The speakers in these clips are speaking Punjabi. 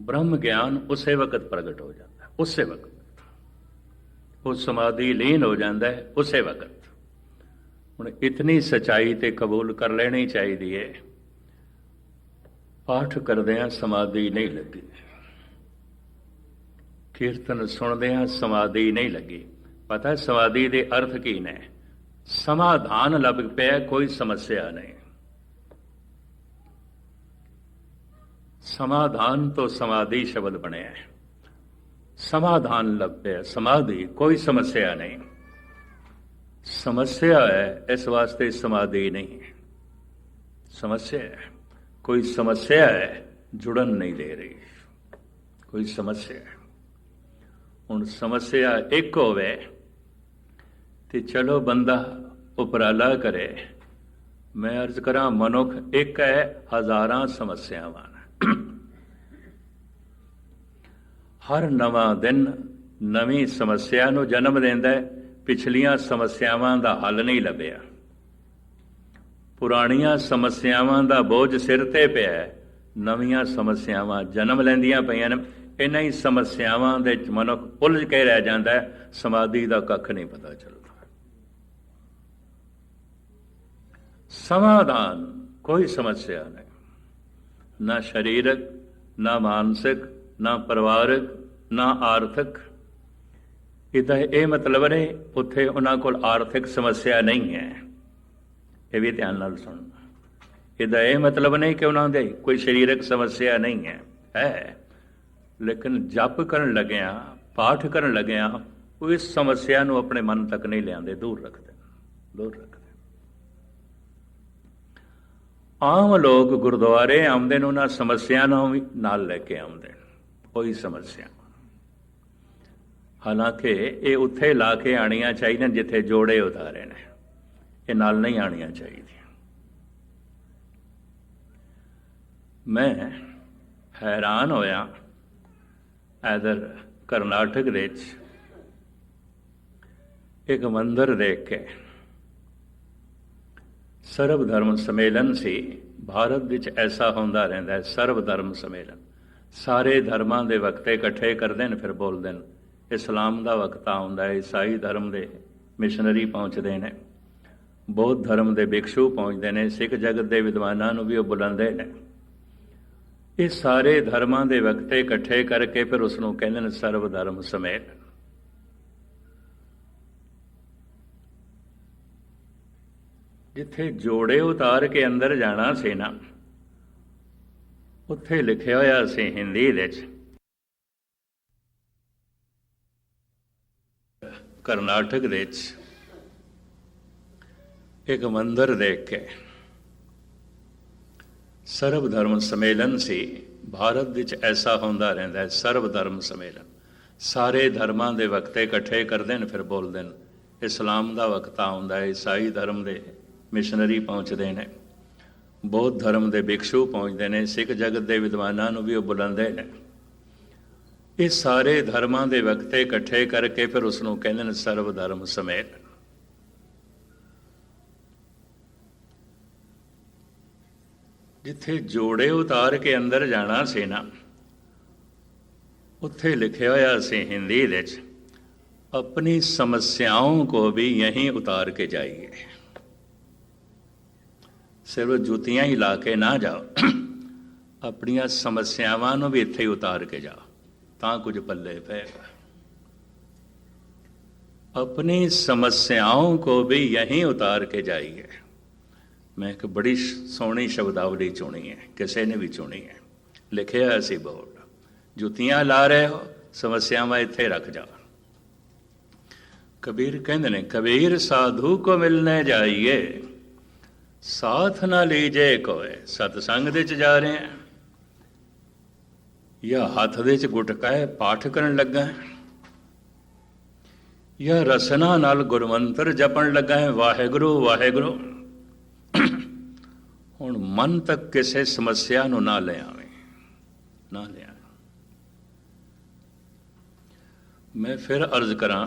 ਬ੍ਰਹਮ ਗਿਆਨ ਉਸੇ ਵਕਤ ਪ੍ਰਗਟ ਹੋ ਜਾਂਦਾ ਹੈ, ਉਸੇ ਵਕਤ। ਉਹ ਸਮਾਧੀ ਲੀਨ ਹੋ ਜਾਂਦਾ ਹੈ ਉਸੇ ਵਕਤ। ਹੁਣ ਇਤਨੀ ਸਚਾਈ ਤੇ ਕਬੂਲ ਕਰ ਲੈਣੀ ਚਾਹੀਦੀ ਹੈ। ਪਾਠ ਕਰਦਿਆਂ ਸਮਾਧੀ ਨਹੀਂ ਲੱਗੀ। ਕੀਰਤਨ ਸੁਣਦਿਆਂ ਸਮਾਧੀ ਨਹੀਂ ਲੱਗੀ। ਪਤਾ ਸਮਾਧੀ ਦੇ ਅਰਥ ਕੀ ਨੇ? ਸਮਾਧਾਨ ਲੱਭ ਪਿਆ ਕੋਈ ਸਮੱਸਿਆ ਨਹੀਂ। ਸਮਾਧਾਨ ਤੋਂ ਸਮਾਧੀ ਸ਼ਬਦ ਬਣਿਆ ਹੈ। ਸਮਾਧਾਨ ਲੱਭ ਪਿਆ ਸਮਾਧੀ, ਕੋਈ ਸਮੱਸਿਆ ਨਹੀਂ। ਸਮੱਸਿਆ ਹੈ, ਇਸ ਵਾਸਤੇ ਸਮਾਧੀ ਨਹੀਂ ਹੈ। ਸਮੱਸਿਆ ਹੈ, ਕੋਈ ਸਮੱਸਿਆ ਹੈ, ਜੁੜਨ ਨਹੀਂ ਦੇ ਰਹੀ। ਕੋਈ ਸਮੱਸਿਆ ਹੁਣ ਸਮੱਸਿਆ ਇੱਕ ਹੋਵੇ ਤੇ ਚਲੋ ਬੰਦਾ ਉਪਰਾਲਾ ਕਰੇ। ਮੈਂ ਅਰਜ਼ ਕਰਾਂ, ਮਨੁੱਖ ਇੱਕ ਹੈ, ਹਜ਼ਾਰਾਂ ਸਮੱਸਿਆਵਾਂ। ਹਰ ਨਵਾਂ ਦਿਨ ਨਵੀਂ ਸਮੱਸਿਆ ਨੂੰ ਜਨਮ ਦਿੰਦਾ ਹੈ। ਪਿਛਲੀਆਂ ਸਮੱਸਿਆਵਾਂ ਦਾ ਹੱਲ ਨਹੀਂ ਲੱਭਿਆ। ਪੁਰਾਣੀਆਂ ਸਮੱਸਿਆਵਾਂ ਦਾ ਬੋਝ ਸਿਰ ਤੇ ਪਿਆ ਹੈ। ਨਵੀਆਂ ਸਮੱਸਿਆਵਾਂ ਜਨਮ ਲੈਂਦੀਆਂ ਪਈਆਂ ਨੇ। ਇਹਨਾਂ ਹੀ ਸਮੱਸਿਆਵਾਂ ਦੇ ਮਨੁੱਖ ਉਲਝ ਕੇ ਰਹਿ ਜਾਂਦਾ ਹੈ। ਸਮਾਧੀ ਦਾ ਕੱਖ ਨਹੀਂ ਪਤਾ ਚੱਲਦਾ। ਸਮਾਧਾਨ, ਕੋਈ ਸਮੱਸਿਆ ਨਹੀਂ। ਨਾ ਸਰੀਰਕ, ਨਾ ਮਾਨਸਿਕ, ਨਾ ਪਰਿਵਾਰਕ, ਨਾ ਆਰਥਿਕ। ਇਹਦਾ ਇਹ ਮਤਲਬ ਨਹੀਂ ਉੱਥੇ ਉਹਨਾਂ ਕੋਲ ਆਰਥਿਕ ਸਮੱਸਿਆ ਨਹੀਂ ਹੈ। ਇਹ ਵੀ ਧਿਆਨ ਨਾਲ ਸੁਣਨਾ ਇਹਦਾ ਇਹ ਮਤਲਬ ਨਹੀਂ ਕਿ ਉਹਨਾਂ ਦੇ ਕੋਈ ਸਰੀਰਕ ਸਮੱਸਿਆ ਨਹੀਂ ਹੈ। ਹੈ। ਲੇਕਿਨ ਜਪ ਕਰਨ ਲੱਗਿਆ, ਪਾਠ ਕਰਨ ਲੱਗਿਆ, ਉਹ ਇਸ ਸਮੱਸਿਆ ਨੂੰ ਆਪਣੇ ਮਨ ਤੱਕ ਨਹੀਂ ਲਿਆਂਦੇ ਦੂਰ ਰੱਖਦੇ ਦੂਰ ਰੱਖਦੇ ਆਮ ਲੋਕ ਗੁਰਦੁਆਰੇ ਆਉਂਦੇ ਨੇ, ਉਹਨਾਂ ਸਮੱਸਿਆ ਨੂੰ ਵੀ ਨਾਲ ਲੈ ਕੇ ਆਉਂਦੇ ਨੇ। ਕੋਈ ਸਮੱਸਿਆ ਹਾਲਾਂਕਿ ਇਹ ਉੱਥੇ ਲਾ ਕੇ ਆਣੀਆਂ ਚਾਹੀਦੀਆਂ, ਜਿੱਥੇ ਜੋੜੇ ਉਤਾਰੇ ਨੇ। ਇਹ ਨਾਲ ਨਹੀਂ ਆਣੀਆਂ ਚਾਹੀਦੀਆਂ। ਮੈਂ ਹੈਰਾਨ ਹੋਇਆ ਇਧਰ ਕਰਨਾਟਕ ਦੇ ਵਿੱਚ ਇੱਕ ਮੰਦਰ ਦੇਖ ਕੇ। ਸਰਬ ਧਰਮ ਸੰਮੇਲਨ ਸੀ। ਭਾਰਤ ਵਿੱਚ ਐਸਾ ਹੁੰਦਾ ਰਹਿੰਦਾ ਹੈ ਸਰਬ ਧਰਮ ਸੰਮੇਲਨ। ਸਾਰੇ ਧਰਮਾਂ ਦੇ ਵਕਤੇ ਇਕੱਠੇ ਕਰਦੇ ਨੇ, ਫਿਰ ਬੋਲਦੇ ਨੇ, ਇਸਲਾਮ ਦਾ ਵਕਤਾ ਆਉਂਦਾ ਹੈ, ਈਸਾਈ ਧਰਮ ਦੇ ਮਿਸ਼ਨਰੀ ਪਹੁੰਚਦੇ ਨੇ। ਬੌਧ ਧਰਮ ਦੇ ਭਿਕਸ਼ੂ ਪਹੁੰਚਦੇ ਨੇ, ਸਿੱਖ ਜਗਤ ਦੇ ਵਿਦਵਾਨਾਂ ਨੂੰ ਵੀ ਉਹ ਬੁਲਾਉਂਦੇ ਨੇ। ਇਹ ਸਾਰੇ ਧਰਮਾਂ ਦੇ ਵਕਤੇ ਇਕੱਠੇ ਕਰਕੇ ਫਿਰ ਉਸ ਨੂੰ ਕਹਿੰਦੇ ਨੇ ਸਰਵ ਧਰਮ ਸਮੇਤ ਜਿੱਥੇ ਜੋੜੇ ਉਤਾਰ ਕੇ ਅੰਦਰ ਜਾਣਾ ਸੀ ਨਾ ਉੱਥੇ ਲਿਖਿਆ ਹੋਇਆ ਸੀ ਹਿੰਦੀ ਵਿੱਚ। ਕਰਨਾਟਕ ਦੇ ਵਿੱਚ ਇੱਕ ਮੰਦਰ ਦੇਖ। ਕੇ ਸਰਬ ਧਰਮ ਸੰਮੇਲਨ ਸੀ। ਭਾਰਤ ਵਿੱਚ ਐਸਾ ਹੁੰਦਾ ਰਹਿੰਦਾ ਹੈ ਸਰਬ ਧਰਮ ਸੰਮੇਲਨ। ਸਾਰੇ ਧਰਮਾਂ ਦੇ ਵਕਤੇ ਇਕੱਠੇ ਕਰਦੇ ਨੇ, ਫਿਰ ਬੋਲਦੇ ਨੇ। ਇਸਲਾਮ ਦਾ ਵਕਤਾ ਹੁੰਦਾ ਹੈ, ਈਸਾਈ ਧਰਮ ਦੇ। ਮਿਸ਼ਨਰੀ ਪਹੁੰਚਦੇ ਨੇ। ਬੌਧ ਧਰਮ ਦੇ ਵਿਖਸ਼ੂ ਪਹੁੰਚਦੇ ਨੇ, ਸਿੱਖ ਜਗਤ ਦੇ ਵਿਦਵਾਨਾਂ ਨੂੰ ਵੀ ਉਹ ਬੁਲਾਉਂਦੇ ਨੇ। ਇਹ ਸਾਰੇ ਧਰਮਾਂ ਦੇ ਵਕਤੇ ਇਕੱਠੇ ਕਰਕੇ ਫਿਰ ਉਸ ਨੂੰ ਕਹਿੰਦੇ ਨੇ ਸਰਵ ਧਰਮ ਸਮੇਤ। ਜਿੱਥੇ ਜੋੜੇ ਉਤਾਰ ਕੇ ਅੰਦਰ ਜਾਣਾ ਸੀ ਨਾ, ਉੱਥੇ ਲਿਖਿਆ ਹੋਇਆ ਸੀ ਹਿੰਦੀ ਵਿੱਚ, ਆਪਣੀ समस्याओं को ਵੀ ਇਹੀ ਉਤਾਰ ਕੇ ਜਾਈਏ। ਸਿਰਫ ਜੁੱਤੀਆਂ ਹੀ ਲਾ ਕੇ ਨਾ ਜਾਓ ਆਪਣੀਆਂ ਸਮੱਸਿਆਵਾਂ ਨੂੰ ਵੀ ਇੱਥੇ ਹੀ ਉਤਾਰ ਕੇ ਜਾਓ ਤਾਂ ਕੁਝ ਪੱਲੇ ਪਏਗਾ अपनी समस्याओं को भी यहीं उतार के जाइए ਮੈਂ ਇੱਕ ਬੜੀ ਸੋਹਣੀ ਸ਼ਬਦਾਵਲੀ ਚੁਣੀ ਹੈ ਕਿਸੇ ਨੇ ਵੀ ਚੁਣੀ ਹੈ ਲਿਖਿਆ ਸੀ ਬੋਰਡ ਜੁੱਤੀਆਂ ਲਾ ਰਹੇ ਹੋ ਸਮੱਸਿਆਵਾਂ ਇੱਥੇ ਰੱਖ ਜਾ ਕਬੀਰ ਕਹਿੰਦੇ ਨੇ ਕਬੀਰ ਸਾਧੂ ਕੋ ਮਿਲਨੇ ਜਾਈਏ ਸਾਥ ਨਾ ਜੇ ਕੋਏ, ਸਤਸੰਗ ਦੇ ਚ ਜਾ ਰਹੇ ਆ ਜਾਂ ਹੱਥ ਦੇ ਚ ਗੁਟਕਾ ਹੈ ਪਾਠ ਕਰਨ ਲੱਗਾ ਹੈ। ਜਾਂ ਰਸਨਾ ਨਾਲ ਗੁਰਮੰਤਰ ਜਪਣ ਲੱਗਾ ਹੈ, ਵਾਹਿਗੁਰੂ ਵਾਹਿਗੁਰੂ। ਹੁਣ ਮਨ ਤੱਕ ਕਿਸੇ ਸਮੱਸਿਆ ਨੂੰ ਨਾ ਲੈ ਆਵੇ, ਨਾ ਲੈ ਮੈਂ ਫਿਰ ਅਰਜ਼ ਕਰਾਂ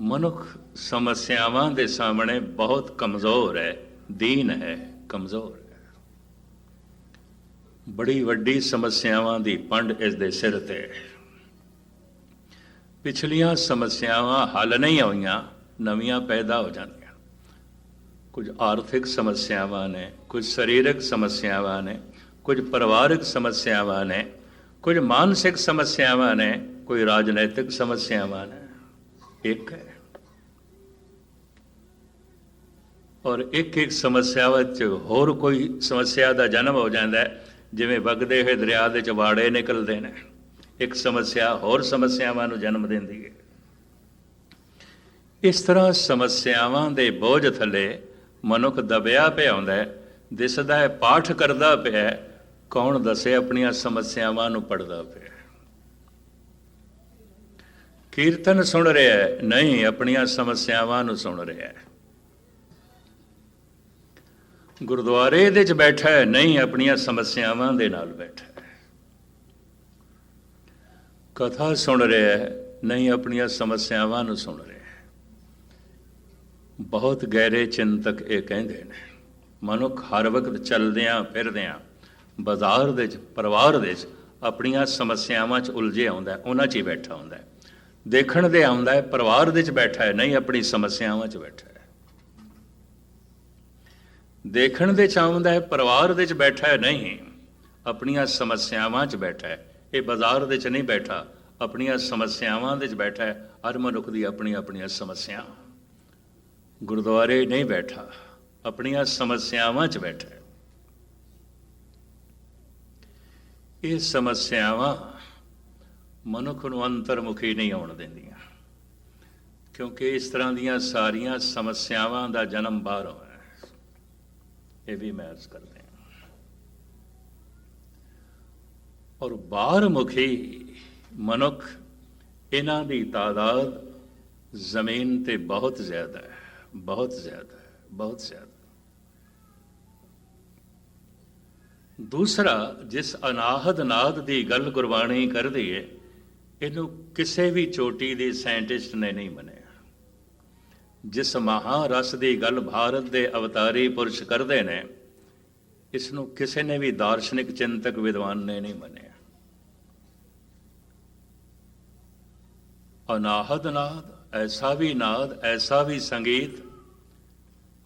ਮਨੁੱਖ ਸਮੱਸਿਆਵਾਂ ਦੇ ਸਾਹਮਣੇ ਬਹੁਤ ਕਮਜ਼ੋਰ ਹੈ, ਦੀਨ ਹੈ, ਕਮਜ਼ੋਰ ਹੈ। ਬੜੀ ਵੱਡੀ ਸਮੱਸਿਆਵਾਂ ਦੀ ਪੰਡ ਇਸ ਦੇ ਸਿਰ ਤੇ। ਹੈ। ਪਿਛਲੀਆਂ ਸਮੱਸਿਆਵਾਂ ਹੱਲ ਨਹੀਂ ਹੋਈਆਂ, ਨਵੀਆਂ ਪੈਦਾ ਹੋ ਜਾਂਦੀਆਂ। ਕੁਝ ਆਰਥਿਕ ਸਮੱਸਿਆਵਾਂ ਨੇ, ਕੁਝ ਸਰੀਰਕ ਸਮੱਸਿਆਵਾਂ ਨੇ, ਕੁਝ ਪਰਿਵਾਰਕ ਸਮੱਸਿਆਵਾਂ ਨੇ, ਕੁਝ ਮਾਨਸਿਕ ਸਮੱਸਿਆਵਾਂ ਨੇ, ਕੋਈ ਰਾਜਨੀਤਿਕ ਸਮੱਸਿਆਵਾਂ ਨੇ। ਇੱਕ ਹੈ ਔਰ ਇੱਕ ਇੱਕ ਸਮੱਸਿਆ ਵਿੱਚ ਹੋਰ ਕੋਈ ਸਮੱਸਿਆ ਦਾ ਜਨਮ ਹੋ ਜਾਂਦਾ ਹੈ ਜਿਵੇਂ ਵਗਦੇ ਹੋਏ ਦਰਿਆ ਦੇ ਚਵਾੜੇ ਨਿਕਲਦੇ ਨੇ ਇੱਕ ਸਮੱਸਿਆ ਹੋਰ ਸਮੱਸਿਆਵਾਂ ਨੂੰ ਜਨਮ ਦਿੰਦੀ ਹੈ ਇਸ ਤਰ੍ਹਾਂ ਸਮੱਸਿਆਵਾਂ ਦੇ ਬੋਝ ਥੱਲੇ ਮਨੁੱਖ ਦਬਿਆ ਪਿਆ ਹੁੰਦਾ ਹੈ ਦਿਸਦਾ ਹੈ ਪਾਠ ਕਰਦਾ ਪਿਆ ਕੌਣ ਦੱਸੇ ਆਪਣੀਆਂ ਸਮੱਸਿਆਵਾਂ ਨੂੰ ਪੜਦਾ ਪਿਆ ਕੀਰਤਨ ਸੁਣ ਰਿਹਾ ਹੈ, ਨਹੀਂ, ਆਪਣੀਆਂ ਸਮੱਸਿਆਵਾਂ ਨੂੰ ਸੁਣ ਰਿਹਾ ਹੈ। ਗੁਰਦੁਆਰੇ ਦੇ ਚ ਬੈਠਾ ਹੈ, ਨਹੀਂ, ਆਪਣੀਆਂ ਸਮੱਸਿਆਵਾਂ ਦੇ ਨਾਲ ਬੈਠਾ ਹੈ। ਕਥਾ ਸੁਣ ਰਿਹਾ ਹੈ, ਨਹੀਂ, ਆਪਣੀਆਂ ਸਮੱਸਿਆਵਾਂ ਨੂੰ ਸੁਣ ਰਿਹਾ ਹੈ। ਬਹੁਤ ਗਹਿਰੇ ਚਿੰਤਕ ਇਹ ਕਹਿੰਦੇ ਨੇ, ਮਨੁੱਖ ਹਰ ਵਕਤ ਚੱਲਦਿਆਂ ਫਿਰਦਿਆਂ ਬਾਜ਼ਾਰ ਦੇ ਚ ਪਰਿਵਾਰ ਦੇ ਚ ਆਪਣੀਆਂ ਸਮੱਸਿਆਵਾਂ ਚ ਉਲਝੇ ਆਉਂਦਾ ਉਹਨਾਂ 'ਚ ਹੀ ਬੈਠਾ ਹੁੰਦਾ ਹੈ। ਦੇਖਣ ਦੇ ਆਉਂਦਾ ਹੈ, ਪਰਿਵਾਰ ਦੇ ਵਿੱਚ ਬੈਠਾ ਹੈ, ਨਹੀਂ, ਆਪਣੀ ਸਮੱਸਿਆਵਾਂ 'ਚ ਬੈਠਾ ਹੈ। ਦੇਖਣ ਦੇ ਚ ਆਉਂਦਾ ਹੈ, ਪਰਿਵਾਰ ਦੇ ਚ ਬੈਠਾ ਹੈ, ਨਹੀਂ, ਆਪਣੀਆਂ ਸਮੱਸਿਆਵਾਂ 'ਚ ਬੈਠਾ ਹੈ। ਇਹ ਬਾਜ਼ਾਰ ਦੇ ਚ ਨਹੀਂ ਬੈਠਾ, ਆਪਣੀਆਂ ਸਮੱਸਿਆਵਾਂ ਦੇ ਚ ਬੈਠਾ ਹੈ, ਹਰ ਮਨੁੱਖ ਦੀ ਆਪਣੀ ਆਪਣੀਆਂ ਸਮੱਸਿਆ ਗੁਰਦੁਆਰੇ ਨਹੀਂ ਬੈਠਾ, ਆਪਣੀਆਂ ਸਮੱਸਿਆਵਾਂ 'ਚ ਬੈਠਾ ਇਹ ਸਮੱਸਿਆਵਾਂ ਮਨੁੱਖ ਨੂੰ ਅੰਤਰਮੁਖੀ ਨਹੀਂ ਆਉਣ ਦਿੰਦੀਆਂ। ਕਿਉਂਕਿ ਇਸ ਤਰ੍ਹਾਂ ਦੀਆਂ ਸਾਰੀਆਂ ਸਮੱਸਿਆਵਾਂ ਦਾ ਜਨਮ ਬਾਹਰੋਂ ਹੈ। ਇਹ ਵੀ ਮੈਂ ਅਰਜ਼ ਕਰਦੇ ਹਾਂ। ਔਰ ਬਾਹਰ ਮੁਖੀ ਮਨੁੱਖ ਇਹਨਾਂ ਦੀ ਤਾਦਾਦ ਜ਼ਮੀਨ ਤੇ ਬਹੁਤ ਜ਼ਿਆਦਾ ਹੈ। ਬਹੁਤ ਜ਼ਿਆਦਾ ਹੈ। ਬਹੁਤ ਜ਼ਿਆਦਾ ਦੂਸਰਾ, ਜਿਸ ਅਨਾਹਦ ਨਾਦ ਦੀ ਗੱਲ ਗੁਰਬਾਣੀ ਕਰਦੀ ਹੈ ਇਹਨੂੰ ਕਿਸੇ ਵੀ ਚੋਟੀ ਦੇ ਸਾਇੰਟਿਸਟ ਨੇ ਨਹੀਂ ਮੰਨਿਆ। ਜਿਸ ਮਹਾਰਸ ਦੀ ਗੱਲ ਭਾਰਤ ਦੇ ਅਵਤਾਰੀ ਪੁਰਸ਼ ਕਰਦੇ ਨੇ ਇਸ ਨੂੰ ਕਿਸੇ ਨੇ ਵੀ ਦਾਰਸ਼ਨਿਕ ਚਿੰਤਕ ਵਿਦਵਾਨ ਨੇ ਨਹੀਂ ਮੰਨਿਆ। ਅਨਾਹਦ ਨਾਦ, ਐਸਾ ਵੀ ਨਾਦ, ਐਸਾ ਵੀ ਸੰਗੀਤ,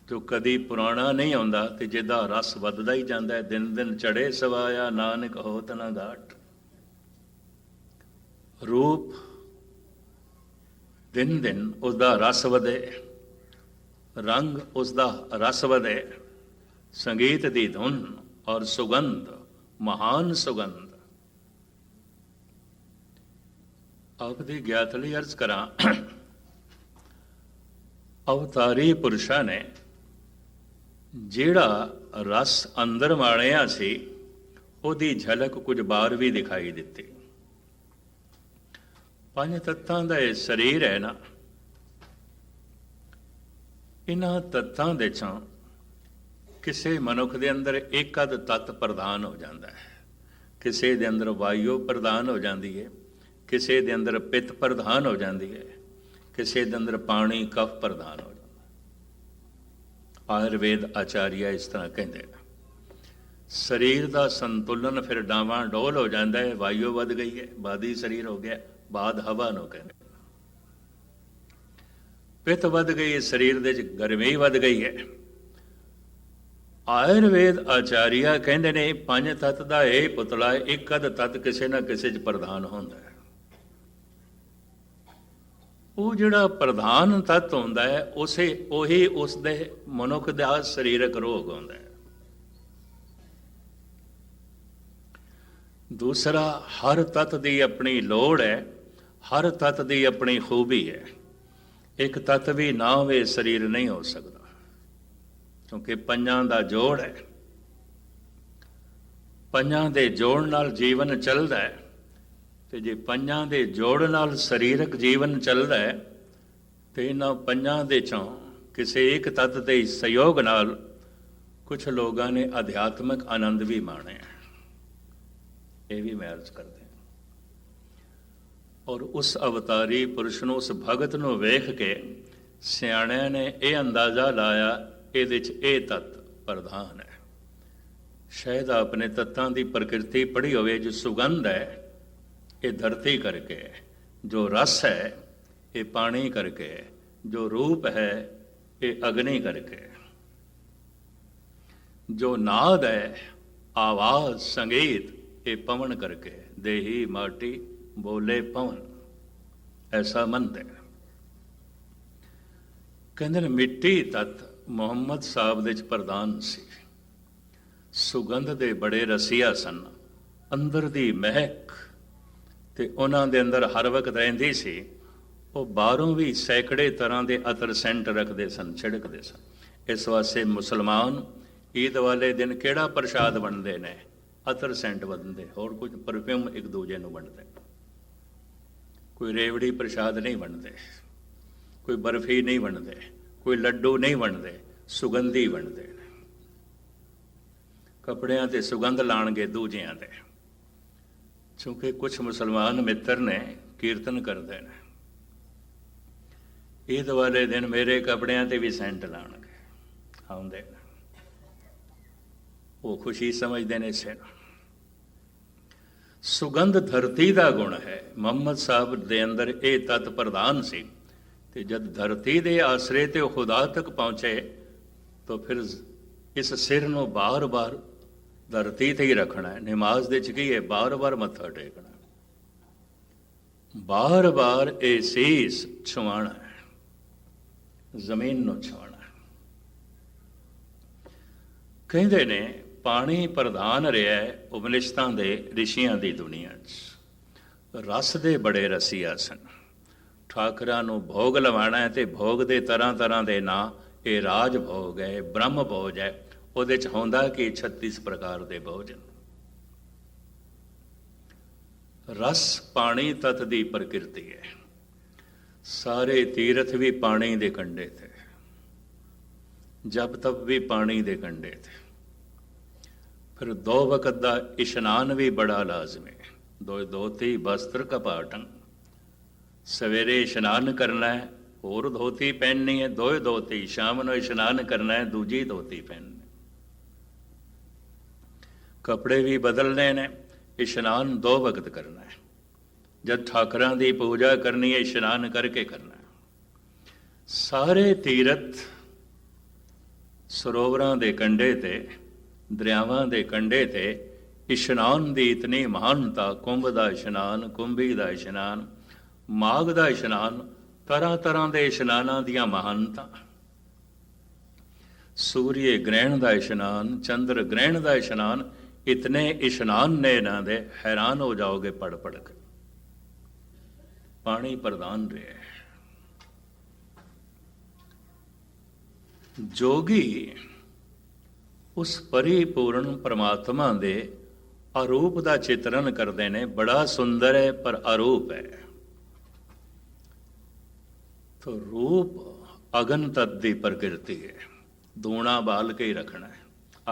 ਜੋ ਕਦੀ ਪੁਰਾਣਾ ਨਹੀਂ ਆਉਂਦਾ ਤੇ ਜਿਹਦਾ ਰਸ ਵੱਧਦਾ ਹੀ ਜਾਂਦਾ ਹੈ ਦਿਨ ਦਿਨ ਚੜੇ ਸਵਾਇਆ, ਨਾਨਕ ਹੋਤ ਨਾ ਘਾਟ। ਰੂਪ ਦਿਨ ਦਿਨ ਉਸ ਦਾ ਰਸ ਵਧੇ, ਰੰਗ ਉਸ ਦਾ ਰਸ ਵਧੇ। ਸੰਗੀਤ ਦੀ ਧੁਨ ਔਰ ਸੁਗੰਧ, ਮਹਾਨ ਸੁਗੰਧ। ਆਪ ਦੀ ਗਿਆਤ ਲਈ ਅਰਜ਼ ਕਰਾਂ, ਅਵਤਾਰੀ ਪੁਰਸ਼ਾਂ ਨੇ ਜਿਹੜਾ ਰਸ ਅੰਦਰ ਮਾਣਿਆ ਸੀ, ਉਹਦੀ ਝਲਕ ਕੁਝ ਬਾਹਰ ਵੀ ਦਿਖਾਈ ਦਿੱਤੀ। ਪੰਜ ਤੱਤਾਂ ਦਾ ਇਹ ਸਰੀਰ ਹੈ ਨਾ। ਇਹਨਾਂ ਤੱਤਾਂ ਦੇ ਚੋਂ ਕਿਸੇ ਮਨੁੱਖ ਦੇ ਅੰਦਰ ਇੱਕ ਅਦ ਤੱਤ ਪ੍ਰਦਾਨ ਹੋ ਜਾਂਦਾ ਹੈ। ਕਿਸੇ ਦੇ ਅੰਦਰ ਵਾਯੂ ਪ੍ਰਦਾਨ ਹੋ ਜਾਂਦੀ ਹੈ, ਕਿਸੇ ਦੇ ਅੰਦਰ ਪਿੱਤ ਪ੍ਰਦਾਨ ਹੋ ਜਾਂਦੀ ਹੈ, ਕਿਸੇ ਦੇ ਅੰਦਰ ਪਾਣੀ, ਕਫ ਪ੍ਰਦਾਨ ਹੋ ਜਾਂਦਾ ਆਯੁਰਵੇਦ ਆਚਾਰੀਆ ਇਸ ਤਰ੍ਹਾਂ ਕਹਿੰਦੇ ਨੇ। ਸਰੀਰ ਦਾ ਸੰਤੁਲਨ ਫਿਰ ਡਾਵਾਂ ਡੋਲ ਹੋ ਜਾਂਦਾ ਹੈ, ਵਾਯੂ ਵੱਧ ਗਈ ਹੈ ਬਾਦੀ ਸਰੀਰ ਹੋ ਗਿਆ। ਬਾਦ ਹਵਾ ਨੂੰ ਕਹਿੰਦੇ। ਪਿੱਤ ਵੱਧ ਗਈ ਹੈ ਸਰੀਰ ਦੇ ਵਿੱਚ ਗਰਮੀ ਵੱਧ ਗਈ ਹੈ। ਆਯੁਰਵੇਦ ਆਚਾਰੀਆ ਕਹਿੰਦੇ ਨੇ, ਪੰਜ ਤਤ ਦਾ ਇਹ ਪੁਤਲਾ ਇੱਕ ਅਦ ਤਤ ਕਿਸੇ ਨਾ ਕਿਸੇ ਚ ਪ੍ਰਧਾਨ ਹੁੰਦਾ ਹੈ। ਉਹ ਜਿਹੜਾ ਪ੍ਰਧਾਨ ਤਤ ਹੁੰਦਾ ਹੈ, ਉਸੇ ਉਹੀ ਉਸ ਦੇ ਮਨੁੱਖ ਦਾ ਸਰੀਰਕ ਰੋਗ ਹੁੰਦਾ ਹੈ। ਦੂਸਰਾ, ਹਰ ਤਤ ਦੀ ਆਪਣੀ ਲੋੜ ਹੈ। ਹਰ ਤਤ ਦੀ ਆਪਣੀ ਖੂਬੀ ਹੈ। ਇੱਕ ਤਤ ਵੀ ਨਾ ਹੋਵੇ, ਸਰੀਰ ਨਹੀਂ ਹੋ ਸਕਦਾ। ਕਿਉਂਕਿ ਪੰਜਾਂ ਦਾ ਜੋੜ ਹੈ। ਪੰਜਾਂ ਦੇ ਜੋੜ ਨਾਲ ਜੀਵਨ ਚੱਲਦਾ ਹੈ। ਤੇ ਜੇ ਪੰਜਾਂ ਦੇ ਜੋੜ ਨਾਲ ਸਰੀਰਕ ਜੀਵਨ ਚੱਲਦਾ ਹੈ, ਤੇ ਇਹਨਾਂ ਪੰਜਾਂ ਦੇ ਚੋਂ ਕਿਸੇ ਇੱਕ ਤੱਤ ਦੇ ਸਹਿਯੋਗ ਨਾਲ ਕੁਝ ਲੋਕਾਂ ਨੇ ਅਧਿਆਤਮਿਕ ਆਨੰਦ ਵੀ ਮਾਣਿਆ। ਇਹ ਵੀ ਮੈਂ ਅਰਜ਼ ਕਰਦੇ ਔਰ ਉਸ ਅਵਤਾਰੀ ਪੁਰਸ਼ ਨੂੰ ਉਸ ਭਗਤ ਨੂੰ ਵੇਖ ਕੇ ਸਿਆਣਿਆਂ ਨੇ ਇਹ ਅੰਦਾਜ਼ਾ ਲਾਇਆ, ਇਹਦੇ ਚ ਇਹ ਤਤ ਪ੍ਰਧਾਨ ਹੈ। ਸ਼ਾਇਦ ਆਪਣੇ ਤੱਤਾਂ ਦੀ ਪ੍ਰਕਿਰਤੀ ਪੜ੍ਹੀ ਹੋਵੇ, ਜੋ ਸੁਗੰਧ ਹੈ, ਇਹ ਧਰਤੀ ਕਰਕੇ ਜੋ ਰਸ ਹੈ, ਇਹ ਪਾਣੀ ਕਰਕੇ ਜੋ ਰੂਪ ਹੈ, ਇਹ ਅਗਨੀ ਕਰਕੇ ਜੋ ਨਾਦ ਹੈ, ਆਵਾਜ਼, ਸੰਗੀਤ, ਇਹ ਪਵਨ ਕਰਕੇ ਦੇਹੀ ਮਾਟੀ ਬੋਲੇ ਪਵਨ ਐਸਾ ਮੰਨਦੇ ਨੇ। ਕਹਿੰਦੇ ਨੇ, ਮਿੱਟੀ ਤਤ ਮੁਹੰਮਦ ਸਾਹਿਬ ਦੇ ਚ ਪ੍ਰਦਾਨ ਸੀ। ਸੁਗੰਧ ਦੇ ਬੜੇ ਰਸੀਆ ਸਨ। ਅੰਦਰ ਦੀ ਮਹਿਕ ਤੇ ਉਹਨਾਂ ਦੇ ਅੰਦਰ ਹਰ ਵਕਤ ਰਹਿੰਦੀ ਸੀ, ਉਹ ਬਾਹਰੋਂ ਵੀ ਸੈਂਕੜੇ ਤਰ੍ਹਾਂ ਦੇ ਅਤਰ ਸੈਂਟ ਰੱਖਦੇ ਸਨ, ਛਿੜਕਦੇ ਸਨ। ਇਸ ਵਾਸਤੇ ਮੁਸਲਮਾਨ ਈਦ ਵਾਲੇ ਦਿਨ ਕਿਹੜਾ ਪ੍ਰਸ਼ਾਦ ਵੰਡਦੇ ਨੇ? ਅਤਰ ਸੈਂਟ ਵੰਡਦੇ, ਹੋਰ ਕੁਝ ਪਰਫਿਊਮ ਇੱਕ ਦੂਜੇ ਨੂੰ ਵੰਡਦੇ ਕੋਈ ਰੇਵੜੀ ਪ੍ਰਸ਼ਾਦ ਨਹੀਂ ਵੰਡਦੇ, ਕੋਈ ਬਰਫੀ ਨਹੀਂ ਵੰਡਦੇ, ਕੋਈ ਲੱਡੂ ਨਹੀਂ ਵੰਡਦੇ, ਸੁਗੰਧੀ ਵੰਡਦੇ ਨੇ। ਕਪੜਿਆਂ ਤੇ ਸੁਗੰਧ ਲਾਣਗੇ ਦੂਜਿਆਂ ਦੇ। ਕਿਉਂਕਿ ਕੁਝ ਮੁਸਲਮਾਨ ਮਿੱਤਰ ਨੇ ਕੀਰਤਨ ਕਰਦੇ ਨੇ। ਇਹ ਵਾਲੇ ਦਿਨ ਮੇਰੇ ਕਪੜਿਆਂ ਤੇ ਵੀ ਸੈਂਟ ਲਾਣਗੇ, ਆਉਂਦੇ ਨੇ। ਉਹ ਖੁਸ਼ੀ ਸਮਝਦੇ ਨੇ ਇਸੇ ਨੂੰ ਸੁਗੰਧ ਧਰਤੀ ਦਾ ਗੁਣ ਹੈ। ਮੁਹੰਮਦ ਸਾਹਿਬ ਦੇ ਅੰਦਰ ਇਹ ਤਤ ਪ੍ਰਧਾਨ ਸੀ ਤੇ ਜਦ ਧਰਤੀ ਦੇ ਆਸਰੇ ਤੇ ਉਹ ਖੁਦਾ ਤੱਕ ਪਹੁੰਚੇ, ਤਾਂ ਫਿਰ ਇਸ ਸਿਰ ਨੂੰ ਬਾਰ-ਬਾਰ ਧਰਤੀ ਤੇ ਹੀ ਰੱਖਣਾ ਹੈ। ਨਮਾਜ਼ ਦੇ ਚ ਕੀ ਹੈ? ਬਾਰ-ਬਾਰ ਮੱਥਾ ਟੇਕਣਾ। ਬਾਰ-ਬਾਰ ਇਹ ਸੀਸ ਛੁਆਣਾ ਜ਼ਮੀਨ ਨੂੰ ਛੁਆਣਾ ਕਹਿੰਦੇ ਨੇ ਪਾਣੀ ਪ੍ਰਧਾਨ ਰਿਹਾ ਹੈ ਉਪਨਿਸ਼ਦਾਂ ਦੇ ਰਿਸ਼ੀਆਂ ਦੀ ਦੁਨੀਆ 'ਚ। ਰਸ ਦੇ ਬੜੇ ਰਸੀਆ ਸਨ। ਠਾਕਰਾਂ ਨੂੰ ਭੋਗ ਲਵਾਣਾ ਹੈ ਤੇ ਭੋਗ ਦੇ ਤਰ੍ਹਾਂ ਤਰ੍ਹਾਂ ਦੇ ਨਾਂ, ਇਹ ਰਾਜ ਭੋਗ ਹੈ ਬ੍ਰਹਮ ਭੋਜ ਹੈ। ਉਹਦੇ ਚ ਹੁੰਦਾ ਕਿ 36 ਪ੍ਰਕਾਰ ਦੇ ਭੋਜਨ। ਰਸ ਪਾਣੀ ਤਤ ਦੀ ਪ੍ਰਕਿਰਤੀ ਹੈ। ਸਾਰੇ ਤੀਰਥ ਵੀ ਪਾਣੀ ਦੇ ਕੰਢੇ ਤੇ। ਜਪ ਤਪ ਵੀ ਪਾਣੀ ਦੇ ਕੰਢੇ ਤੇ। ਫਿਰ ਦੋ ਵਕਤ ਦਾ ਇਸ਼ਨਾਨ ਵੀ ਬੜਾ ਲਾਜ਼ਮੀ ਹੈ ਦੋ ਧੋਤੀ ਵਸਤਰ ਕਪਾਟੰ ਸਵੇਰੇ ਇਸ਼ਨਾਨ ਕਰਨਾ ਹੈ ਹੋਰ ਧੋਤੀ ਪਹਿਨਣੀ ਹੈ ਦੋਏ ਧੋਤੀ ਸ਼ਾਮ ਨੂੰ ਇਸ਼ਨਾਨ ਕਰਨਾ ਹੈ ਦੂਜੀ ਧੋਤੀ ਪਹਿਨਣੀ ਕਪੜੇ ਵੀ ਬਦਲਨੇ ਨੇ ਇਸ਼ਨਾਨ ਦੋ ਵਕਤ ਕਰਨਾ ਹੈ ਜਦ ਠਾਕਰਾਂ ਦੀ ਪੂਜਾ ਕਰਨੀ ਹੈ ਇਸ਼ਨਾਨ ਕਰਕੇ ਕਰਨਾ ਸਾਰੇ ਤੀਰਥ ਸਰੋਵਰਾਂ ਦੇ ਕੰਢੇ ਤੇ ਦਰਿਆਵਾਂ ਦੇ ਕੰਢੇ ਤੇ ਇਸ਼ਨਾਨ ਦੀ ਇਤਨੀ ਮਹਾਨਤਾ, ਕੁੰਭ ਦਾ ਇਸ਼ਨਾਨ, ਕੁੰਭੀ ਦਾ ਇਸ਼ਨਾਨ, ਮਾਘ ਦਾ ਇਸ਼ਨਾਨ ਤਰ੍ਹਾਂ ਤਰ੍ਹਾਂ ਦੇ ਇਸ਼ਨਾਨਾਂ ਦੀਆਂ ਮਹਾਨਤਾ। ਸੂਰਯ ਗ੍ਰਹਿਣ ਦਾ ਇਸ਼ਨਾਨ, ਚੰਦਰ ਗ੍ਰਹਿਣ ਦਾ ਇਸ਼ਨਾਨ, ਇਤਨੇ ਇਸ਼ਨਾਨ ਨੇ ਇਹਨਾਂ ਦੇ, ਹੈਰਾਨ ਹੋ ਜਾਓਗੇ ਪੜ ਪੜ ਕੇ। ਪਾਣੀ ਪ੍ਰਦਾਨ ਰਿਹਾ ਜੋਗੀ ਉਸ ਪਰਿਪੂਰਨ ਪ੍ਰਮਾਤਮਾ ਦੇ ਅਰੂਪ ਦਾ ਚਿਤਰਨ ਕਰਦੇ ਨੇ। ਬੜਾ ਸੁੰਦਰ ਹੈ, ਪਰ ਅਰੂਪ ਹੈ। ਤੋ ਰੂਪ ਅਗਨ ਤਤ ਦੀ ਪ੍ਰਕਿਰਤੀ ਹੈ। ਦੂਣਾ ਬਾਲ ਕੇ ਹੀ ਰੱਖਣਾ ਹੈ,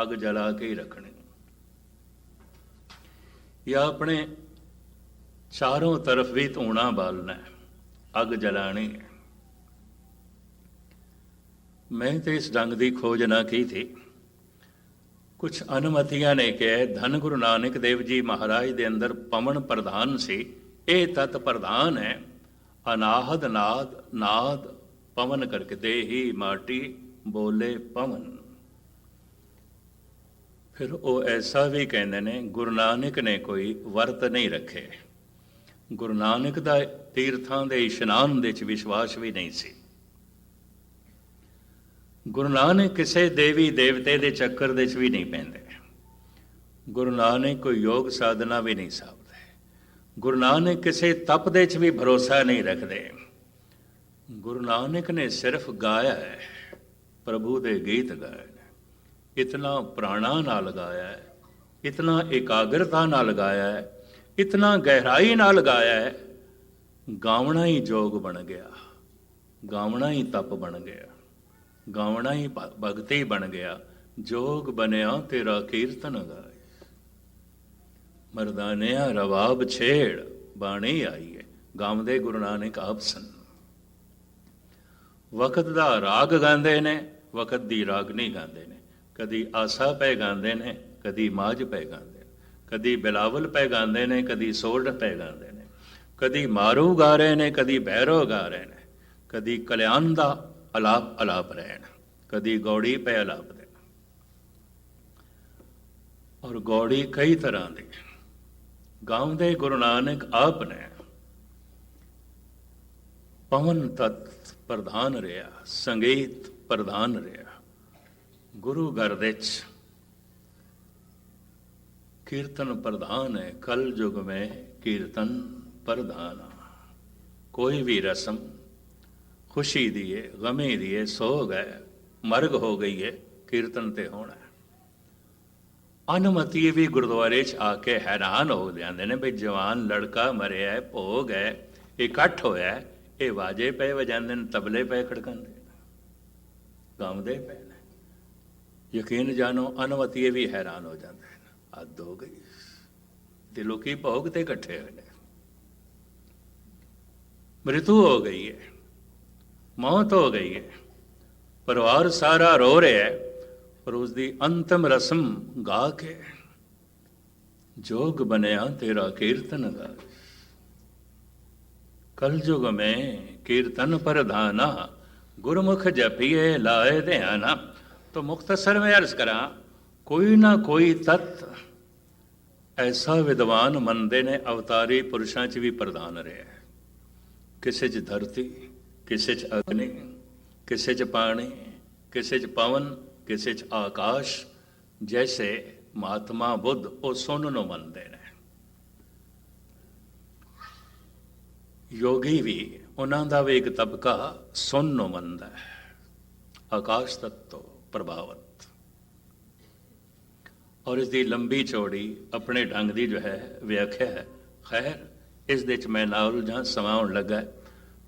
ਅਗ ਜਲਾ ਕੇ ਹੀ ਰੱਖਣੀ। ਜਾਂ ਆਪਣੇ ਚਾਰੋਂ ਤਰਫ ਵੀ ਧੂਣਾ ਬਾਲਣਾ ਹੈ ਅਗ ਜਲਾਣੀ ਹੈ। ਮੈਂ ਤੇ ਇਸ ਢੰਗ ਦੀ ਖੋਜ ਨਾ ਕੀ ਥੀ ਕੁਝ ਅਨੁਮਤੀਆਂ ਨੇ ਕਿ ਧੰਨ ਗੁਰੂ ਨਾਨਕ ਦੇਵ ਜੀ ਮਹਾਰਾਜ ਦੇ ਅੰਦਰ ਪਵਨ ਪ੍ਰਧਾਨ ਸੀ। ਇਹ ਤਤ ਪ੍ਰਧਾਨ ਹੈ। ਅਨਾਹਦ ਨਾਦ ਨਾਦ, ਪਵਨ ਕਰਕੇ ਦੇਹੀ ਮਾਟੀ, ਬੋਲੇ ਪਵਨ। ਫਿਰ ਉਹ ਐਸਾ ਵੀ ਕਹਿੰਦੇ ਨੇ, ਗੁਰੂ ਨਾਨਕ ਨੇ ਕੋਈ ਵਰਤ ਨਹੀਂ ਰੱਖੇ। ਗੁਰੂ ਨਾਨਕ ਦਾ ਤੀਰਥਾਂ ਦੇ ਇਸ਼ਨਾਨ ਦੇ ਚ ਵਿਸ਼ਵਾਸ ਵੀ ਨਹੀਂ ਸੀ। ਗੁਰੂ ਨਾਨਕ ਕਿਸੇ ਦੇਵੀ ਦੇਵਤੇ ਦੇ ਚੱਕਰ ਦੇ ਵਿੱਚ ਵੀ ਨਹੀਂ ਪੈਂਦੇ। ਗੁਰੂ ਨਾਨਕ ਕੋਈ ਯੋਗ ਸਾਧਨਾ ਵੀ ਨਹੀਂ ਸਾਧਦੇ ਗੁਰੂ ਨਾਨਕ ਕਿਸੇ ਤਪ ਦੇ ਵਿੱਚ ਵੀ ਭਰੋਸਾ ਨਹੀਂ ਰੱਖਦੇ। ਗੁਰੂ ਨਾਨਕ ਨੇ ਸਿਰਫ ਗਾਇਆ ਹੈ, ਪ੍ਰਭੂ ਦੇ ਗੀਤ ਗਾਏ ਇਤਨਾ ਪ੍ਰਾਣਾ ਨਾਲ ਗਾਇਆ ਹੈ, ਇਤਨਾ ਇਕਾਗਰਤਾ ਨਾਲ ਗਾਇਆ ਹੈ, ਇਤਨਾ ਗਹਿਰਾਈ ਨਾਲ ਗਾਇਆ ਹੈ। ਗਾਵਣਾ ਹੀ ਜੋਗ ਬਣ ਗਿਆ, ਗਾਵਣਾ ਹੀ ਤਪ ਬਣ ਗਿਆ। ਗਾਉਣਾ ਹੀ ਭਗਤੀ ਬਣ ਗਿਆ। ਜੋਗ ਬਣਿਆ ਤੇਰਾ ਕੀਰਤਨ ਗਾਏ। ਮਰਦਾਨਿਆ ਰਵਾਬ ਛੇੜ, ਬਾਣੀ ਆਈ ਹੈ ਗਾਉਂਦੇ ਗੁਰੂ ਨਾਨਕ ਆਪ ਸਨ। ਵਕਤ ਦਾ ਰਾਗ ਗਾਉਂਦੇ ਨੇ, ਵਕਤ ਦੀ ਰਾਗ ਨਹੀਂ ਗਾਉਂਦੇ ਨੇ। ਕਦੀ ਆਸਾ ਪੈ ਗਾਉਂਦੇ ਨੇ, ਕਦੀ ਮਾਝ ਪੈ ਗਾਉਂਦੇ ਨੇ। ਕਦੀ ਬਿਲਾਵਲ ਪੈ ਗਾਉਂਦੇ ਨੇ, ਕਦੀ ਸੋਲਡ ਪੈ ਗਾਉਂਦੇ ਨੇ। ਕਦੀ ਮਾਰੂ ਗਾ ਰਹੇ ਨੇ, ਕਦੀ ਬੈਰੋ ਗਾ ਰਹੇ ਨੇ। ਕਦੀ ਕਲਿਆਣ ਦਾ ਅਲਾਪ ਅਲਾਪ ਰਹਿਣ। ਕਦੀ ਗੌੜੀ ਪੈ ਅਲਾਪ ਦੇ ਔਰ ਗੌੜੀ ਕਈ ਤਰ੍ਹਾਂ ਦੀ ਗਾਉਂਦੇ ਗੁਰੂ ਨਾਨਕ ਆਪ ਨੇ ਪਵਨ ਤਤ ਪ੍ਰਧਾਨ ਰਿਹਾ, ਸੰਗੀਤ ਪ੍ਰਧਾਨ ਰਿਹਾ। ਗੁਰੂ ਘਰ ਵਿੱਚ ਕੀਰਤਨ ਪ੍ਰਧਾਨ ਹੈ ਕਲ ਯੁਗ ਮੈਂ ਕੀਰਤਨ ਪ੍ਰਧਾਨ ਕੋਈ ਵੀ ਰਸਮ ਖੁਸ਼ੀ ਦੀ ਏ ਗਮੀ ਦੀ ਹੈ ਸੋਗ ਹੈ, ਮਰਗ ਹੋ ਗਈ ਏ ਕੀਰਤਨ ਤੇ ਹੋਣਾ ਹੈ। ਅਨਮਤੀ ਵੀ ਗੁਰਦੁਆਰੇ 'ਚ ਆ ਕੇ ਹੈਰਾਨ ਹੋ ਜਾਂਦੇ ਨੇ ਵੀ ਜਵਾਨ ਲੜਕਾ ਮਰਿਆ ਹੈ, ਭੋਗ ਹੈ ਇਕੱਠ ਹੋਇਆ ਇਹ ਵਾਜੇ ਪਏ ਵਜਾਉਂਦੇ ਨੇ, ਤਬਲੇ ਪਏ ਖੜਕਾਉਂਦੇ ਨੇ। ਗਾਉਂਦੇ ਪਏ ਨੇ। ਯਕੀਨ ਜਾਣੋ, ਅਨਮਤੀ ਵੀ ਹੈਰਾਨ ਹੋ ਜਾਂਦੇ ਨੇ। ਅੱਧ ਹੋ ਗਈ। ਤੇ ਲੋਕੀ ਭੋਗ ਤੇ ਇਕੱਠੇ ਹੋਏ ਨੇ। ਮ੍ਰਿਤੂ ਹੋ ਗਈ ਹੈ। ਮੌਤ ਹੋ ਗਈ ਹੈ। ਪਰਿਵਾਰ ਸਾਰਾ ਰੋ ਰਿਹਾ ਹੈ, ਪਰ ਉਸ ਦੀ ਅੰਤਮ ਰਸਮ ਗਾ ਕੇ ਜੋਗ ਬਨਿਆ ਤੇਰਾ ਕੀਰਤਨ ਗਾ ਕਲ ਜੁਗ ਮੈਂ ਕੀਰਤਨ ਪ੍ਰਧਾਨਾ, ਗੁਰਮੁਖ ਜਪੀਏ ਲਾਏ ਧਿਆਨਾ। ਤੋ ਮੁਖਤਸਰ ਮੈਂ ਅਰਜ਼ ਕਰਾਂ, ਕੋਈ ਨਾ ਕੋਈ ਤਤ ਐਸਾ ਵਿਦਵਾਨ ਮੰਨਦੇ ਨੇ ਅਵਤਾਰੀ ਪੁਰਸ਼ਾਂ 'ਚ ਵੀ ਪ੍ਰਦਾਨ ਰਿਹਾ ਕਿਸੇ 'ਚ ਧਰਤੀ ਕਿਸੇ 'ਚ ਅਗਨੀ, ਕਿਸੇ 'ਚ ਪਾਣੀ, ਕਿਸੇ 'ਚ ਪਵਨ, ਕਿਸੇ 'ਚ ਆਕਾਸ਼, ਜੈਸੇ ਮਹਾਤਮਾ ਬੁੱਧ ਉਹ ਸੁਣ ਨੂੰ ਮੰਨਦੇ ਨੇ। ਯੋਗੀ ਵੀ ਉਹਨਾਂ ਦਾ ਵੀ ਇੱਕ ਤਬਕਾ ਸੁਣ ਨੂੰ ਮੰਨਦਾ ਹੈ। ਆਕਾਸ਼ ਤੱਕ ਤੋਂ ਪ੍ਰਭਾਵਿਤ। ਔਰ ਇਸ ਦੀ ਲੰਬੀ ਚੌੜੀ ਆਪਣੇ ਢੰਗ ਦੀ ਜੋ ਹੈ, ਵਿਆਖਿਆ ਹੈ, ਖੈਰ, ਇਸ ਦੇ ਚ ਮੈਂ ਨਾਲ ਜਾਂ ਸਮਾਉਣ ਲੱਗਾ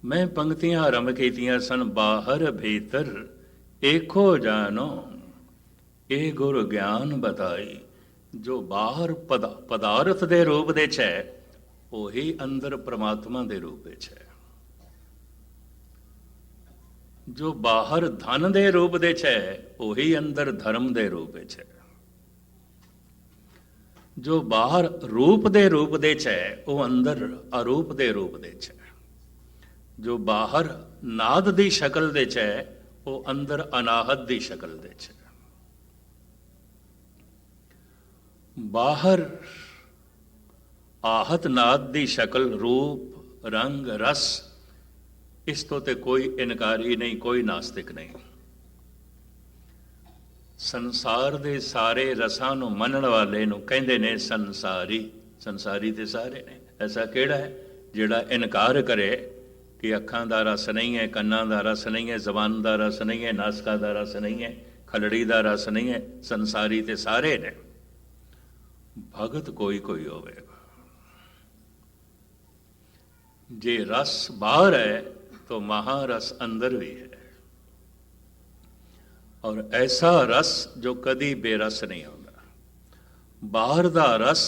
ਮੈਂ ਪੰਕਤੀਆਂ ਆਰੰਭ ਕੀਤੀਆਂ ਸਨ, ਬਾਹਰ ਭੀਤਰ ਏਕੋ ਜਾਨੋ ਇਹ ਗੁਰ ਗਿਆਨ ਬਤਾਈ, ਜੋ ਬਾਹਰ ਪਦਾ- ਪਦਾਰਥ ਦੇ ਰੂਪ ਦੇ ਚ ਹੈ ਉਹੀ ਅੰਦਰ ਪ੍ਰਮਾਤਮਾ ਦੇ ਰੂਪ ਵਿੱਚ ਹੈ। ਜੋ ਬਾਹਰ ਧਨ ਦੇ ਰੂਪ ਦੇ ਚ ਹੈ ਉਹੀ ਅੰਦਰ ਧਰਮ ਦੇ ਰੂਪ ਵਿੱਚ ਹੈ। ਜੋ ਬਾਹਰ ਰੂਪ ਦੇ ਰੂਪ ਦੇ ਚ ਹੈ ਉਹ ਅੰਦਰ ਅਰੂਪ ਦੇ ਰੂਪ ਦੇ ਚ ਹੈ ਜੋ ਬਾਹਰ ਨਾਦ ਦੀ ਸ਼ਕਲ ਦੇ ਚ ਹੈ, ਉਹ ਅੰਦਰ ਅਨਾਹਤ ਦੀ ਸ਼ਕਲ ਦੇ ਚ ਹੈ। ਬਾਹਰ ਆਹਤ ਨਾਦ ਦੀ ਸ਼ਕਲ, ਰੂਪ, ਰੰਗ, ਰਸ, ਇਸ ਤੋਂ ਤੇ ਕੋਈ ਇਨਕਾਰੀ ਨਹੀਂ, ਕੋਈ ਨਾਸਤਿਕ ਨਹੀਂ। ਸੰਸਾਰ ਦੇ ਸਾਰੇ ਰਸਾਂ ਨੂੰ ਮੰਨਣ ਵਾਲੇ ਨੂੰ ਕਹਿੰਦੇ ਨੇ ਸੰਸਾਰੀ। ਸੰਸਾਰੀ ਤੇ ਸਾਰੇ ਨੇ। ਐਸਾ ਕਿਹੜਾ ਹੈ ਜਿਹੜਾ ਇਨਕਾਰ ਕਰੇ? ਕਿ ਅੱਖਾਂ ਦਾ ਰਸ ਨਹੀਂ ਹੈ ਕੰਨਾਂ ਦਾ ਰਸ ਨਹੀਂ ਹੈ ਜ਼ਬਾਨ ਦਾ ਰਸ ਨਹੀਂ ਹੈ ਨਾਸਕਾ ਦਾ ਰਸ ਨਹੀਂ ਹੈ ਖਲੜੀ ਦਾ ਰਸ ਨਹੀਂ ਹੈ ਸੰਸਾਰੀ ਤੇ ਸਾਰੇ ਨੇ ਭਗਤ ਕੋਈ ਕੋਈ ਹੋਵੇਗਾ ਜੇ ਰਸ ਬਾਹਰ ਹੈ तो महारस अंदर भी है ਔਰ ਐਸਾ ਰਸ ਜੋ ਕਦੀ ਬੇਰਸ ਨਹੀਂ ਹੁੰਦਾ ਬਾਹਰ ਦਾ ਰਸ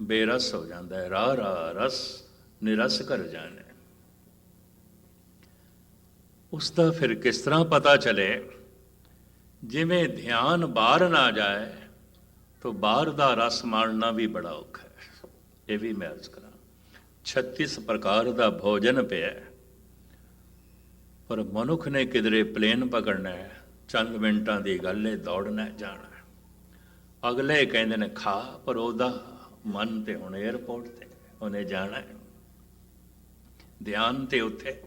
ਬੇਰਸ ਹੋ ਜਾਂਦਾ ਹੈ ਰਾ ਰਾ ਰਸ ਨਿਰਸ ਕਰ ਜਾਣੇ ਉਸ ਦਾ ਫਿਰ ਕਿਸ ਤਰ੍ਹਾਂ ਪਤਾ ਚਲੇ? ਜਿਵੇਂ ਧਿਆਨ ਬਾਹਰ ਨਾ ਜਾਏ, ਤਾਂ ਬਾਹਰ ਦਾ ਰਸ ਮਾਣਨਾ ਵੀ ਬੜਾ ਔਖਾ ਹੈ। ਇਹ ਵੀ ਮੈਂ ਅਰਜ਼ ਕਰਾਂ। 36 ਪ੍ਰਕਾਰ ਦਾ ਭੋਜਨ ਪਿਆ ਪਰ ਮਨੁੱਖ ਨੇ ਕਿਧਰੇ ਪਲੇਨ ਪਕੜਨਾ ਹੈ, ਚੰਦ ਮਿੰਟਾਂ ਦੀ ਗੱਲ ਹੈ ਦੌੜਨਾ ਜਾਣਾ ਅਗਲੇ ਕਹਿੰਦੇ ਨੇ, ਖਾ, ਪਰ ਉਹਦਾ ਮਨ ਤੇ ਹੁਣ 에어ਪੋਰਟ ਤੇ, ਉਹਨੇ ਜਾਣਾ ਹੈ। ਧਿਆਨ ਤੇ ਉੱਥੇ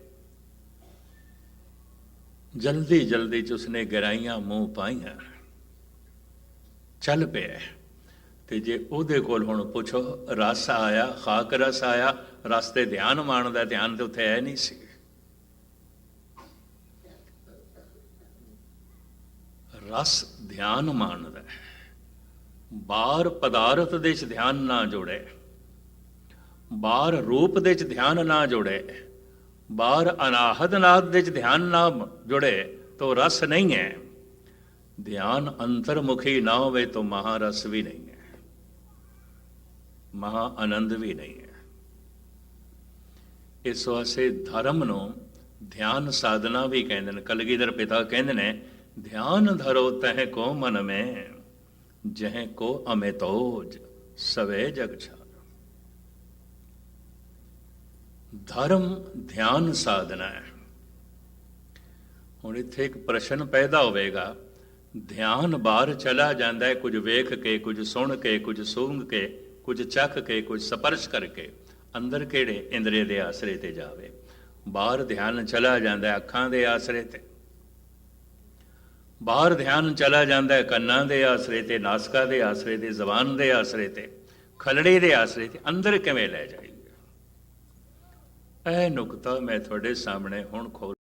ਜਲਦੀ ਜਲਦੀ ਚ ਉਸਨੇ ਗਰਾਈਆਂ ਮੂੰਹ ਪਾਈਆਂ। ਚੱਲ ਪਿਆ ਤੇ ਜੇ ਉਹਦੇ ਕੋਲ ਹੁਣ ਪੁੱਛੋ, ਰਸ ਆਇਆ, ਖਾਕ ਰਸ ਆਇਆ, ਰਸ ਤੇ ਧਿਆਨ ਮਾਣਦਾ ਧਿਆਨ ਤੇ ਉੱਥੇ ਹੈ ਨਹੀਂ ਸੀ। ਰਸ ਧਿਆਨ ਮਾਣਦਾ ਹੈ। ਬਾਹਰ ਪਦਾਰਥ ਦੇ ਚ ਧਿਆਨ ਨਾ ਜੋੜੇ ਬਾਹਰ ਰੂਪ ਦੇ ਚ ਧਿਆਨ ਨਾ ਜੋੜੇ ਬਾਹਰ ਅਨਾਹਦ ਨਾਦ ਦੇ ਚ ਧਿਆਨ ਨਾ ਜੁੜੇ ਤੋ ਰਸ ਨਹੀਂ ਹੈ। ਧਿਆਨ ਅੰਤਰਮੁਖੀ ਨਾ ਹੋਵੇ ਤਾਂ ਮਹਾਰਸ ਵੀ ਨਹੀਂ ਹੈ। ਮਹਾ ਆਨੰਦ ਵੀ ਨਹੀਂ ਹੈ। ਇਸ ਵਾਸਤੇ ਧਰਮ ਨੂੰ ਧਿਆਨ ਸਾਧਨਾ ਵੀ ਕਹਿੰਦੇ ਨੇ, ਕਲਗੀਧਰ ਪਿਤਾ ਕਹਿੰਦੇ ਨੇ, ਧਿਆਨ ਧਰੋ ਤਹਿ ਕੋ ਮਨ ਮੈਂ, ਜਹ ਕੋ ਅਮਿਤੋਜ, ਸਵੇ ਜਗ ਛਾਰ ਧਰਮ ਧਿਆਨ ਸਾਧਨਾ ਹੈ। ਹੁਣ ਇੱਥੇ ਇੱਕ ਪ੍ਰਸ਼ਨ ਪੈਦਾ ਹੋਵੇਗਾ। ਧਿਆਨ ਬਾਹਰ ਚਲਾ ਜਾਂਦਾ ਹੈ, ਕੁਝ ਵੇਖ ਕੇ, ਕੁਝ ਸੁਣ ਕੇ, ਕੁਝ ਸੂੰਘ ਕੇ, ਕੁਝ ਚੱਖ ਕੇ, ਕੁਝ ਸਪਰਸ਼ ਕਰਕੇ ਅੰਦਰ ਕਿਹੜੇ? ਇੰਦਰੀ ਦੇ ਆਸਰੇ ਤੇ ਜਾਵੇ। ਬਾਹਰ ਧਿਆਨ ਚਲਾ ਜਾਂਦਾ ਹੈ ਅੱਖਾਂ ਦੇ ਆਸਰੇ ਤੇ। ਬਾਹਰ ਧਿਆਨ ਚਲਾ ਜਾਂਦਾ ਹੈ ਕੰਨਾਂ ਦੇ ਆਸਰੇ ਤੇ, ਨਾਸਕਾ ਦੇ ਆਸਰੇ ਤੇ, ਜ਼ਬਾਨ ਦੇ ਆਸਰੇ ਤੇ, ਖਲੜੇ ਦੇ ਆਸਰੇ ਤੇ, ਅੰਦਰ ਕਿਵੇਂ ਲੈ ਜਾਏ ਇਹ ਨੁਕਤਾ ਮੈਂ ਤੁਹਾਡੇ ਸਾਹਮਣੇ ਹੁਣ ਖੋਲ